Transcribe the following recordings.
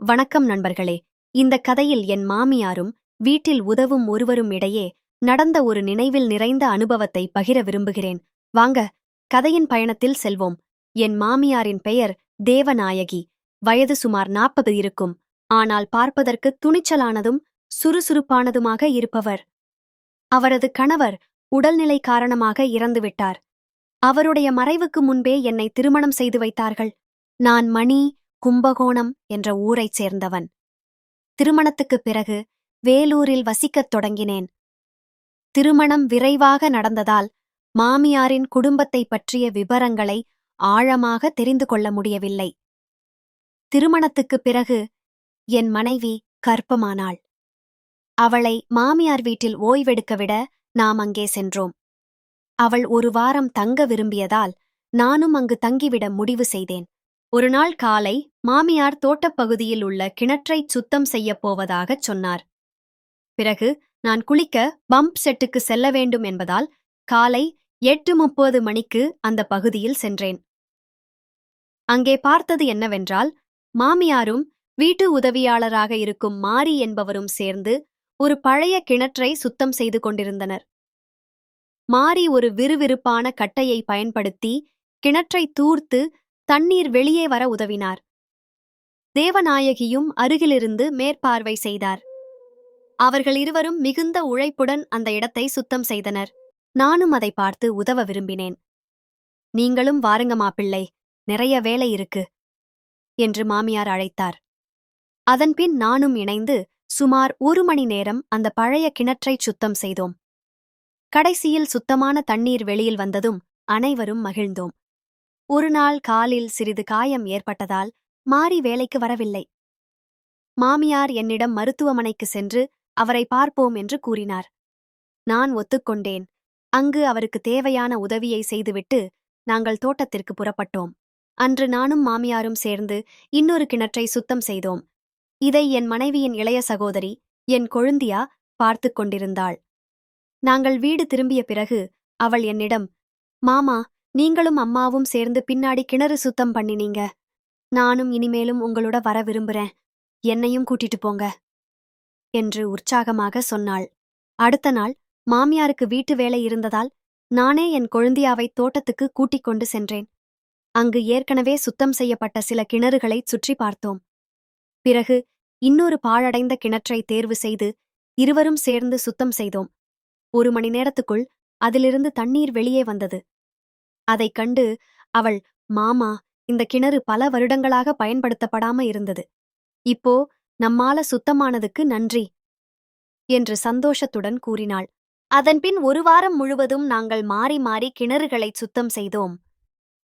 வணக்கம் நண்பர்களே. இந்த கதையில் என் மாமியாரும் வீட்டில் உதவும் ஒருவரும் இடையே நடந்த ஒரு நினைவில் நிறைந்த அனுபவத்தை பகிர விரும்புகிறேன். வாங்க கதையின் பயணத்தில் செல்வோம். என் மாமியாரின் பெயர் தேவநாயகி. வயது சுமார் நாற்பது இருக்கும். ஆனால் பார்ப்பதற்கு துணிச்சலானதும் சுறுசுறுப்பானதுமாக இருப்பவர். அவரது கணவர் உடல்நிலை காரணமாக இறந்துவிட்டார். அவருடைய மறைவுக்கு முன்பே என்னை திருமணம் செய்து வைத்தார்கள். நான் மணி கும்பகோணம் என்ற ஊரைச் சேர்ந்தவன். திருமணத்துக்குப் பிறகு வேலூரில் வசிக்கத் தொடங்கினேன். திருமணம் விரைவாக நடந்ததால் மாமியாரின் குடும்பத்தைப் பற்றிய விபரங்களை ஆழமாக தெரிந்து கொள்ள முடியவில்லை. திருமணத்துக்குப் பிறகு என் மனைவி கர்ப்பமானாள். அவளை மாமியார் வீட்டில் ஓய்வெடுக்க விட நாம் அங்கே சென்றோம். அவள் ஒரு வாரம் தங்க விரும்பியதால் நானும் அங்கு தங்கிவிட முடிவு செய்தேன். ஒரு நாள் காலை மாமியார் தோட்டப்பகுதியில் உள்ள கிணற்றைச் சுத்தம் செய்யப் போவதாகச் சொன்னார். பிறகு நான் குளிக்க பம்ப் செட்டுக்கு செல்ல வேண்டும் என்பதால் காலை எட்டு முப்பது மணிக்கு அந்த பகுதியில் சென்றேன். அங்கே பார்த்தது என்னவென்றால் மாமியாரும் வீட்டு உதவியாளராக இருக்கும் மாரி என்பவரும் சேர்ந்து ஒரு பழைய கிணற்றை சுத்தம் செய்து கொண்டிருந்தனர். மாரி ஒரு விறுவிறுப்பான கட்டையை பயன்படுத்தி கிணற்றை தூர்த்து தண்ணீர் வெளியே வர உதவினார். தேவநாயகியும் அருகிலிருந்து மேற்பார்வை செய்தார். அவர்கள் இருவரும் மிகுந்த உழைப்புடன் அந்த இடத்தை சுத்தம் செய்தனர். நானும் அதை பார்த்து உதவ விரும்பினேன். நீங்களும் வாருங்க மாப்பிள்ளை நிறைய வேலை இருக்கு என்று மாமியார் அழைத்தார். அதன்பின் நானும் இணைந்து சுமார் ஒரு மணி நேரம் அந்த பழைய கிணற்றைச் சுத்தம் செய்தோம். கடைசியில் சுத்தமான தண்ணீர் வெளியில் வந்ததும் அனைவரும் மகிழ்ந்தோம். ஒரு நாள் காலில் சிறிது காயம் ஏற்பட்டதால் மாறி வேலைக்கு வரவில்லை. மாமியார் என்னிடம் மருத்துவமனைக்கு சென்று அவரை பார்ப்போம் என்று கூறினார். நான் ஒத்துக்கொண்டேன். அங்கு அவருக்கு தேவையான உதவியை செய்துவிட்டு நாங்கள் தோட்டத்திற்கு புறப்பட்டோம். அன்று நானும் மாமியாரும் சேர்ந்து இன்னொரு கிணற்றை சுத்தம் செய்தோம். இதை என் மனைவியின் இளைய சகோதரி என் கொழுந்தியா பார்த்துக் கொண்டிருந்தாள். நாங்கள் வீடு திரும்பிய பிறகு அவள் என்னிடம் மாமா நீங்களும் அம்மாவும் சேர்ந்து பின்னாடி கிணறு சுத்தம் பண்ணினீங்க. நானும் இனிமேலும் உங்களோட வர விரும்புறேன். என்னையும் கூட்டிட்டு போங்க. என்று உற்சாகமாக சொன்னாள். அடுத்த நாள் மாமியாருக்கு வீட்டு வேலை இருந்ததால் நானே என் கொழுந்தியாவை தோட்டத்துக்கு கூட்டிக் கொண்டு சென்றேன். அங்கு ஏற்கனவே சுத்தம் செய்யப்பட்ட சில கிணறுகளைச் சுற்றி பார்த்தோம். பிறகு இன்னொரு பாழடைந்த கிணற்றை தேர்வு செய்து இருவரும் சேர்ந்து சுத்தம் செய்தோம். ஒரு மணி நேரத்துக்குள் அதிலிருந்து தண்ணீர் வெளியே வந்தது. அதைக் கண்டு அவள் மாமா இந்த கிணறு பல வருடங்களாக பயன்படுத்தப்படாம இருந்தது. இப்போ நம்மால சுத்தமானதுக்கு நன்றி என்று சந்தோஷத்துடன் கூறினாள். அதன்பின் ஒரு வாரம் முழுவதும் நாங்கள் மாறி மாறி கிணறுகளைச் சுத்தம் செய்தோம்.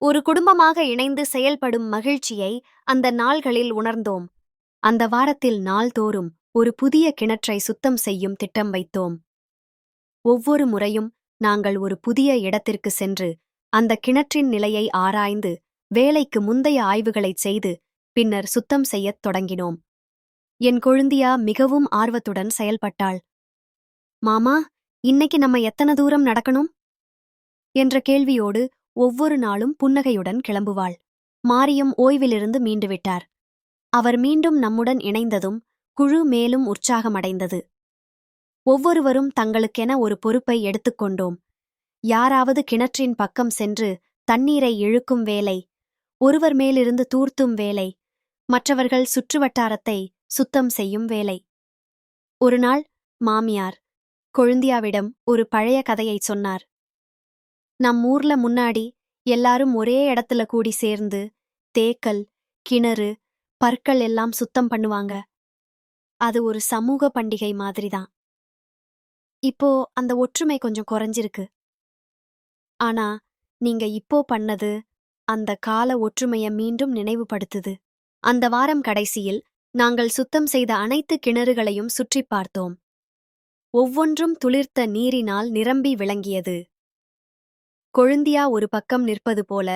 ஒரு குடும்பமாக இணைந்து செயல்படும் மகிழ்ச்சியை அந்த நாள்களில் உணர்ந்தோம். அந்த வாரத்தில் நாள்தோறும் ஒரு புதிய கிணற்றை சுத்தம் செய்யும் திட்டம் வைத்தோம். ஒவ்வொரு முறையும் நாங்கள் ஒரு புதிய இடத்திற்கு சென்று அந்த கிணற்றின் நிலையை ஆராய்ந்து வேலைக்கு முந்தைய ஆய்வுகளைச் செய்து பின்னர் சுத்தம் செய்யத் தொடங்கினோம். என் கொழுந்தியா மிகவும் ஆர்வத்துடன் செயல்பட்டாள். மாமா இன்னைக்கு நம்ம எத்தனை தூரம் நடக்கணும்? என்ற கேள்வியோடு ஒவ்வொரு நாளும் புன்னகையுடன் கிளம்புவாள். மாரியும் ஓய்விலிருந்து மீண்டுவிட்டார். அவர் மீண்டும் நம்முடன் இணைந்ததும் குழு மேலும் உற்சாகமடைந்தது. ஒவ்வொருவரும் தங்களுக்கென ஒரு பொறுப்பை எடுத்துக்கொண்டோம் யாராவது கிணற்றின் பக்கம் சென்று தண்ணீரை இழுக்கும் வேலை ஒருவர் மேலிருந்து தூர்த்தும் வேலை மற்றவர்கள் சுற்றுவட்டாரத்தை சுத்தம் செய்யும் வேலை. ஒரு நாள் மாமியார் கொழுந்தியாவிடம் ஒரு பழைய கதையை சொன்னார். நம் ஊர்ல முன்னாடி எல்லாரும் ஒரே இடத்துல கூடி சேர்ந்து தேக்கல் கிணறு பற்கள் எல்லாம் சுத்தம் பண்ணுவாங்க. அது ஒரு சமூக பண்டிகை மாதிரிதான். இப்போ அந்த ஒற்றுமை கொஞ்சம் குறைஞ்சிருக்கு. ஆனா நீங்க இப்போ பண்ணது அந்த கால ஒற்றுமைய மீண்டும் நினைவுபடுத்துது. அந்த வாரம் கடைசியில் நாங்கள் சுத்தம் செய்த அனைத்து கிணறுகளையும் சுற்றிப் பார்த்தோம். ஒவ்வொன்றும் துளிர்த்த நீரினால் நிரம்பி விளங்கியது. கொழுந்தியா ஒரு பக்கம் நிற்பது போல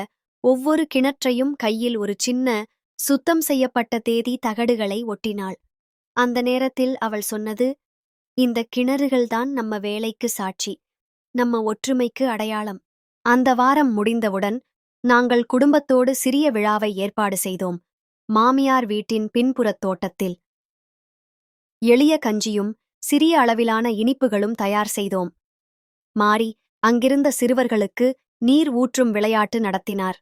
ஒவ்வொரு கிணற்றையும் கையில் ஒரு சின்ன சுத்தம் செய்யப்பட்ட தேதி தகடுகளை ஒட்டினாள். அந்த நேரத்தில் அவள் சொன்னது இந்த கிணறுகள்தான் நம்ம வேலைக்கு சாட்சி. நம்ம ஒற்றுமைக்கு அடையாளம். அந்த வாரம் முடிந்தவுடன் நாங்கள் குடும்பத்தோடு சிறிய விழாவை ஏற்பாடு செய்தோம். மாமியார் வீட்டின் பின்புறத் தோட்டத்தில் எளிய கஞ்சியும் சிறிய அளவிலான இனிப்புகளும் தயார் செய்தோம். மாறி அங்கிருந்த சிறுவர்களுக்கு நீர் ஊற்றும் விளையாட்டு நடத்தினார்.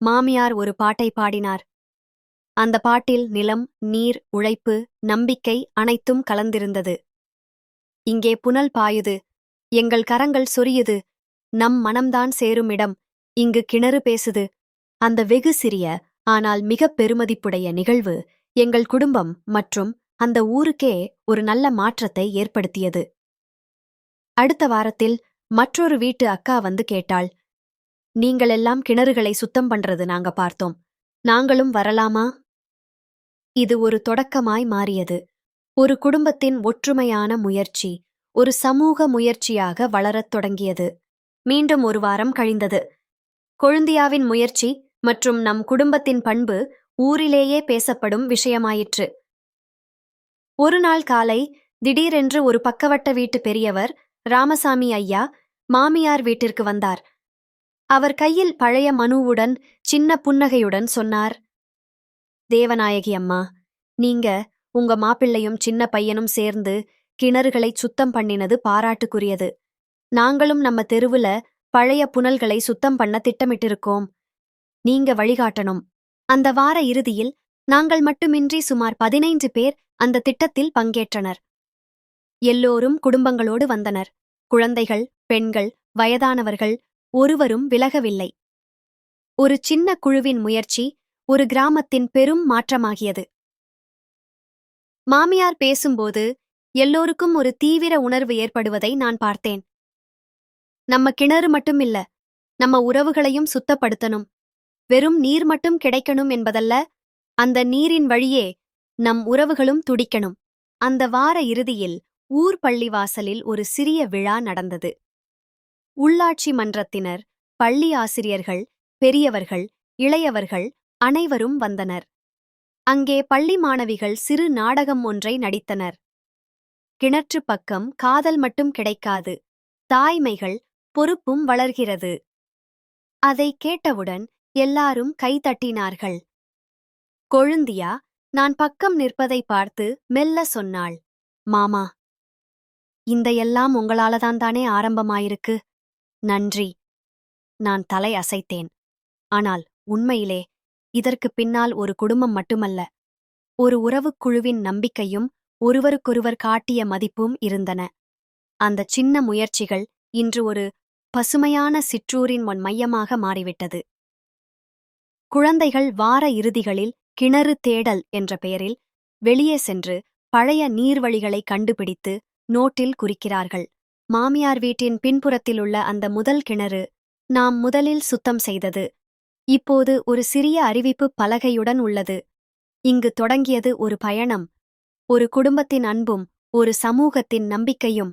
மாமியார் ஒரு பாட்டை பாடினார். அந்த பாட்டில் நிலம் நீர் உழைப்பு நம்பிக்கை அனைத்தும் கலந்திருந்தது. இங்கே புனல் பாயுது. எங்கள் கரங்கள் சொரியுது. நம் மனம்தான் சேருமிடம். இங்கு கிணறு பேசுது. அந்த வெகு சிறிய ஆனால் மிகப் பெருமதிப்புடைய நிகழ்வு எங்கள் குடும்பம் மற்றும் அந்த ஊருக்கே ஒரு நல்ல மாற்றத்தை ஏற்படுத்தியது. அடுத்த வாரத்தில் மற்றொரு வீட்டு அக்கா வந்து கேட்டாள். நீங்களெல்லாம் கிணறுகளை சுத்தம் பண்றது நாங்க பார்த்தோம். நாங்களும் வரலாமா? இது ஒரு தொடக்கமாய் மாறியது. ஒரு குடும்பத்தின் ஒற்றுமையான முயற்சி ஒரு சமூக முயற்சியாக வளரத் தொடங்கியது. மீண்டும் ஒரு வாரம் கழிந்தது. கொழுந்தியாவின் முயற்சி மற்றும் நம் குடும்பத்தின் பண்பு ஊரிலேயே பேசப்படும் விஷயமாயிற்று. ஒரு நாள் காலை திடீரென்று ஒரு பக்கவட்ட வீட்டு பெரியவர் ராமசாமி ஐயா மாமியார் வீட்டிற்கு வந்தார். அவர் கையில் பழைய மனுவுடன் சின்ன புன்னகையுடன் சொன்னார் தேவநாயகி அம்மா நீங்க உங்க மாப்பிள்ளையும் சின்ன பையனும் சேர்ந்து கிணறுகளை சுத்தம் பண்ணினது பாராட்டுக்குரியது. நாங்களும் நம்ம தெருவுல பழைய புனல்களை சுத்தம் பண்ண திட்டமிட்டிருக்கோம். நீங்க வழிகாட்டணும். அந்த வார இறுதியில் நாங்கள் மட்டுமின்றி சுமார் பதினைந்து பேர் அந்த திட்டத்தில் பங்கேற்றனர். எல்லோரும் குடும்பங்களோடு வந்தனர். குழந்தைகள் பெண்கள் வயதானவர்கள் ஒருவரும் விலகவில்லை. ஒரு சின்ன குழுவின் முயற்சி ஒரு கிராமத்தின் பெரும் மாற்றமாகியது. மாமியார் பேசும்போது எல்லோருக்கும் ஒரு தீவிர உணர்வு ஏற்படுவதை நான் பார்த்தேன். நம்ம கிணறு மட்டும் இல்ல நம்ம உறவுகளையும் சுத்தப்படுத்தணும். வெறும் நீர் மட்டும் கிடைக்கணும் என்பதல்ல அந்த நீரின் வழியே நம் உறவுகளும் துடிக்கணும். அந்த வார இறுதியில் ஊர் பள்ளிவாசலில் ஒரு சிறிய விழா நடந்தது. உள்ளாட்சி மன்றத்தினர் பள்ளி ஆசிரியர்கள் பெரியவர்கள் இளையவர்கள் அனைவரும் வந்தனர். அங்கே பள்ளி மாணவிகள் சிறு நாடகம் ஒன்றை நடித்தனர். கிணற்று பக்கம் காதல் மட்டும் கிடைக்காது தாய்மைகள் பொறுப்பும் வளர்கிறது. அதை கேட்டவுடன் எல்லாரும் கைதட்டினார்கள் கொழுந்தியா நான் பக்கம் நிற்பதை பார்த்து மெல்ல சொன்னாள் மாமா இந்த எல்லாம் உங்களாலதான் தானே ஆரம்பமாயிருக்கு? நன்றி. நான் தலை அசைத்தேன். ஆனால் உண்மையிலே இதற்கு பின்னால் ஒரு குடும்பம் மட்டுமல்ல ஒரு உறவுக் குழுவின் நம்பிக்கையும் ஒருவருக்கொருவர் காட்டிய மதிப்பும் இருந்தன. அந்த சின்ன முயற்சிகள் இன்று ஒரு பசுமையான சிற்றூரின் முன் மையமாக மாறிவிட்டது. குழந்தைகள் வார இறுதிகளில் கிணறு தேடல் என்ற பெயரில் வெளியே சென்று பழைய நீர்வழிகளை கண்டுபிடித்து நோட்டில் குறிக்கிறார்கள். மாமியார் வீட்டின் பின்புறத்தில் உள்ள அந்த முதல் கிணறு நாம் முதலில் சுத்தம் செய்தது. இப்போது ஒரு சிறிய அறிவிப்பு பலகையுடன் உள்ளது. இங்கு தொடங்கியது ஒரு பயணம். ஒரு குடும்பத்தின் அன்பும் ஒரு சமூகத்தின் நம்பிக்கையும்